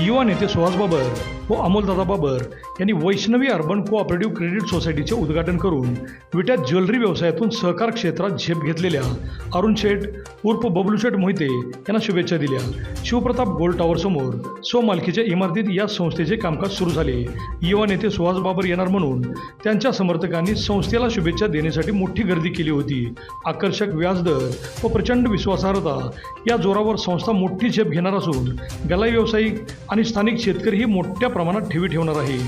युवा नेते सुहास बाबर व अमोलदादा बाबर यांनी वैष्णवी अर्बन कोऑपरेटिव्ह क्रेडिट सोसायटीचे उद्घाटन करून विट्यात ज्वेलरी व्यवसायातून सहकार क्षेत्रात झेप घेतलेल्या अरुण शेठ उर्फ बबलू शेठ मोहिते यांना शुभेच्छा दिल्या. शिवप्रताप गोल्ड टावरसमोर स्वमालकीच्या इमारतीत या संस्थेचे कामकाज सुरू झाले. युवा नेते सुहास बाबर येणार म्हणून त्यांच्या समर्थकांनी संस्थेला शुभेच्छा देण्यासाठी मोठी गर्दी केली होती. आकर्षक व्याजदर व प्रचंड विश्वासार्हता या जोरावर संस्था मोठी झेप घेणार असून गलाई व्यावसायिक आणि स्थानिक शेतकरीही मोठ्या प्रमाणात ठेवी ठेवणार आहे.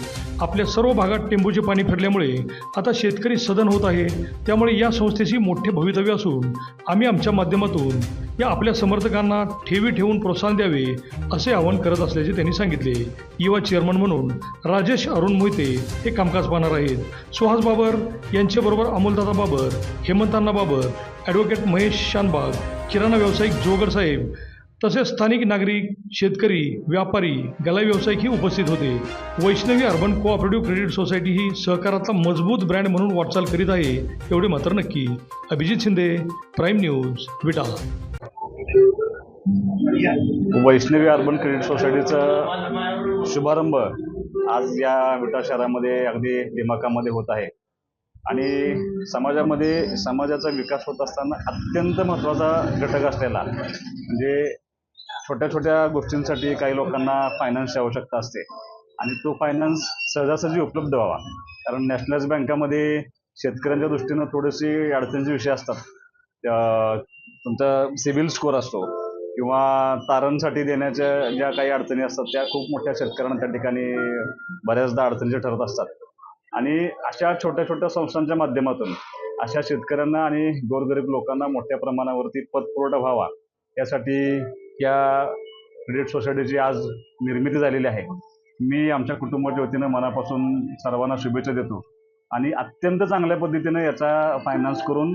आपल्या सर्व भागात टेंबूचे पाणी फिरल्यामुळे आता शेतकरी सदन होत आहे. त्यामुळे या संस्थेशी मोठे भवितव्य असून आम्ही आमच्या माध्यमातून या आपल्या समर्थकांना ठेवी ठेवून प्रोत्साहन द्यावे असे आवाहन करत असल्याचे त्यांनी सांगितले. युवा चेअरमन म्हणून राजेश अरुण मोहिते हे कामकाज पाहणार आहेत. सुहास बाबर यांच्याबरोबर अमोलदादा बाबर हेमंतांना बाबर ॲडव्होकेट महेश शानबाग किराणा व्यावसायिक जोगर साहेब तसेच स्थानिक नागरिक शेतकरी व्यापारी गलाई व्यावसायिकही उपस्थित होते. Vaishnavi urban cooperative credit society ही सहकाराचा मजबूत ब्रँड म्हणून वाटचाल करीत आहे एवढे मात्र नक्की. Abhijit Shinde prime news Vita. Vaishnavi urban credit सोसायटीचा शुभारंभ आज या विटा शहरामध्ये अगदी दिमाकामध्ये होत आहे. आणि समाजामध्ये समाजाचा विकास होत असताना अत्यंत महत्त्वाचा घटक असलेला म्हणजे छोट्या छोट्या गोष्टींसाठी काही लोकांना फायनान्सची आवश्यकता असते. आणि तो फायनान्स सहजासहजी उपलब्ध व्हावा. कारण नॅशनलाइज बँकामध्ये शेतकऱ्यांच्या दृष्टीनं थोडेसे अडचणीचे विषय असतात. तुमचा सिबिल स्कोअर असतो किंवा तारणसाठी देण्याच्या ज्या काही अडचणी असतात त्या खूप मोठ्या शेतकऱ्यांना त्या ठिकाणी बऱ्याचदा अडचणीचे ठरत असतात. आणि अशा छोट्या छोट्या संस्थांच्या माध्यमातून अशा शेतकऱ्यांना आणि गोरगरीब लोकांना मोठ्या प्रमाणावरती पतपुरवठा व्हावा यासाठी या क्रेडिट सोसायटीची आज निर्मिती झालेली आहे. मी आमच्या कुटुंबाच्या वतीनं मनापासून सर्वांना शुभेच्छा देतो. आणि अत्यंत चांगल्या पद्धतीनं याचा फायनान्स करून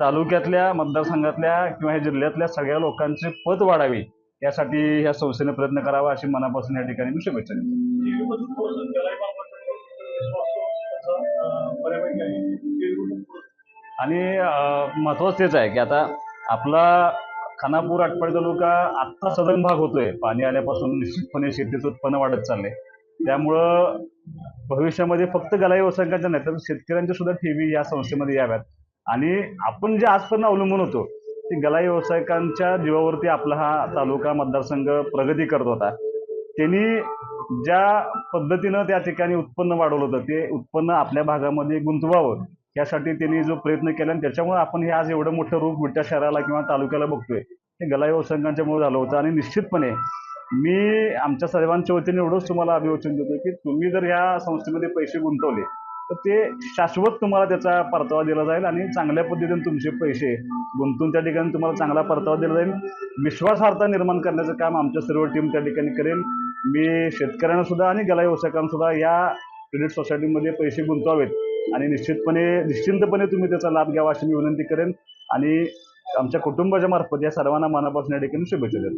तालुक्यातल्या मतदारसंघातल्या किंवा ह्या जिल्ह्यातल्या सगळ्या लोकांचे पत वाढावे यासाठी ह्या संस्थेने प्रयत्न करावा अशी मनापासून या ठिकाणी मी शुभेच्छा देतो. आणि महत्वाचं तेच आहे की आता आपला खानापूर आटपाडी तालुका आत्ता सदन भाग होतोय. पाणी आल्यापासून निश्चितपणे शेतीचं उत्पन्न वाढत चाललंय. त्यामुळं भविष्यामध्ये फक्त गलाई व्यावसायिकांच्या नाही तर शेतकऱ्यांच्या सुद्धा ठेवी या संस्थेमध्ये याव्यात. आणि आपण जे आजपर्यंत अवलंबून होतो ते गलाई व्यावसायिकांच्या जीवावरती आपला हा तालुका मतदारसंघ प्रगती करत होता. त्यांनी ज्या पद्धतीनं त्या ठिकाणी उत्पन्न वाढवलं होतं ते उत्पन्न आपल्या भागामध्ये गुंतवावं. यासाठी त्यांनी जो प्रयत्न केला आणि त्याच्यामुळे आपण हे आज एवढं मोठं रूप विट्या शहराला किंवा तालुक्याला बघतोय. हे गलाई व्यावसायिकांच्यामुळे झालं होतं. आणि निश्चितपणे मी आमच्या सर्वांच्या वतीने एवढंच तुम्हाला अभिवचन देतो की तुम्ही जर या संस्थेमध्ये पैसे गुंतवले तर ते शाश्वत तुम्हाला त्याचा परतावा दिला जाईल आणि चांगल्या पद्धतीने तुमचे पैसे गुंतून त्या ठिकाणी तुम्हाला चांगला परतावा दिला जाईल. विश्वासार्हता निर्माण करण्याचं काम आमच्या सर्व टीम त्या ठिकाणी करेल. मी शेतकऱ्यांना सुद्धा आणि गला व्यावसायिकांना सुद्धा या क्रेडिट सोसायटीमध्ये पैसे गुंतवावेत. आणि निश्चितपणे निश्चिंतपणे तुम्ही त्याचा लाभ घ्यावा अशी मी विनंती करेन. आणि आमच्या कुटुंबाच्या मार्फत या सर्वांना मनापासून या ठिकाणी शुभेच्छा देतो.